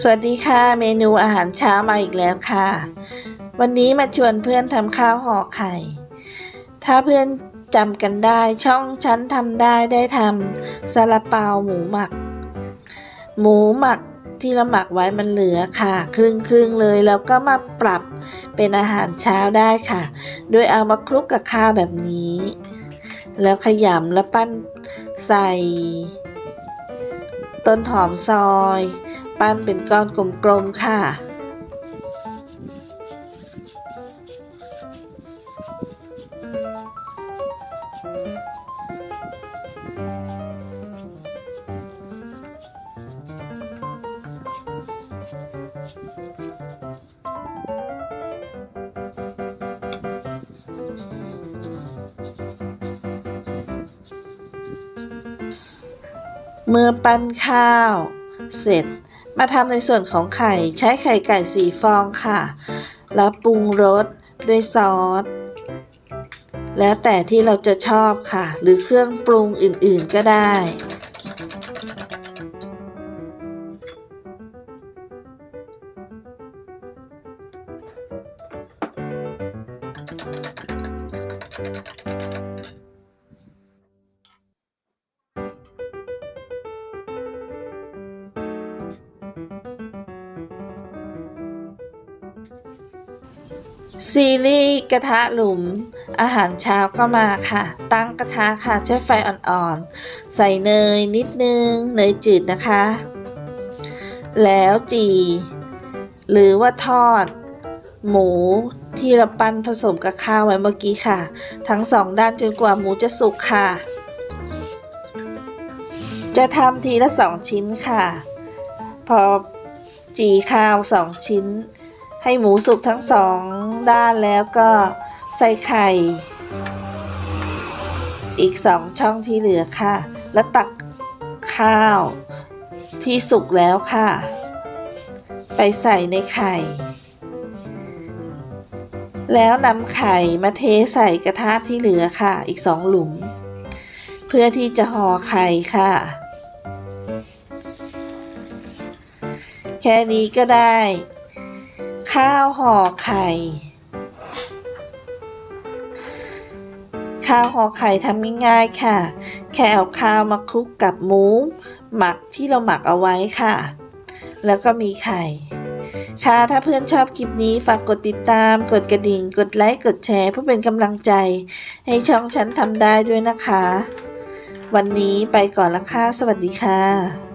สวัสดีค่ะ เมนูอาหารเช้ามาอีกแล้วค่ะ วันนี้มาชวนเพื่อนทำข้าวห่อไข่ ถ้าเพื่อนจำกันได้ช่องฉันทำได้ได้ทำซาลาเปาหมูหมัก หมูหมักที่เราหมักไว้มันเหลือค่ะ ครึ่งครึ่งเลยแล้วก็มาปรับเป็นอาหารเช้าได้ค่ะ โดยเอามาคลุกกับข้าวแบบนี้ แล้วขยำแล้วปั้นใส่ ต้นหอมซอย ปั้นเป็นก้อนกลมๆค่ะ เมื่อปั้นข้าว เสร็จมาทำในส่วนของไข่ใช้ไข่ไก่สีฟองค่ะ แล้วปรุงรสด้วยซอส แล้วแต่ที่เราจะชอบค่ะ หรือเครื่องปรุงอื่นๆก็ได้ ซีรีส์กระทะหลุม อาหารเช้าก็มาค่ะ ตั้งกระทะค่ะ ใช้ไฟอ่อนๆ ใส่เนยนิดนึง เนยจืดนะคะ แล้วจี หรือว่าทอด หมูที่เราปั้นผสมกับข้าวไว้เมื่อกี้ค่ะ ทั้งสองด้านจนกว่าหมูจะสุกค่ะ จะทำทีละสองชิ้นค่ะ พอจีข้าวสองชิ้น ให้หมูสุกทั้งสองด้านแล้วก็ใส่ไข่ อีกสองช่องที่เหลือค่ะ แล้วตักข้าวที่สุกแล้วค่ะ ไปใส่ในไข่ แล้วนำไข่มาเทใส่กระทะที่เหลือค่ะ อีกสองหลุม เพื่อที่จะห่อไข่ค่ะ แค่นี้ก็ได้ ข้าวห่อไข่ ข้าวห่อไข่ทำง่ายๆค่ะ แค่เอาข้าวมาคลุกกับหมู หมักที่เราหมักเอาไว้ค่ะ แล้วก็มีไข่ ค่ะถ้าเพื่อนชอบคลิปนี้ฝากกดติดตาม กดกระดิ่ง กดไลค์ กดแชร์เพื่อเป็นกำลังใจ ให้ช่องฉันทำได้ด้วยนะคะ วันนี้ไปก่อนละค่ะ สวัสดีค่ะ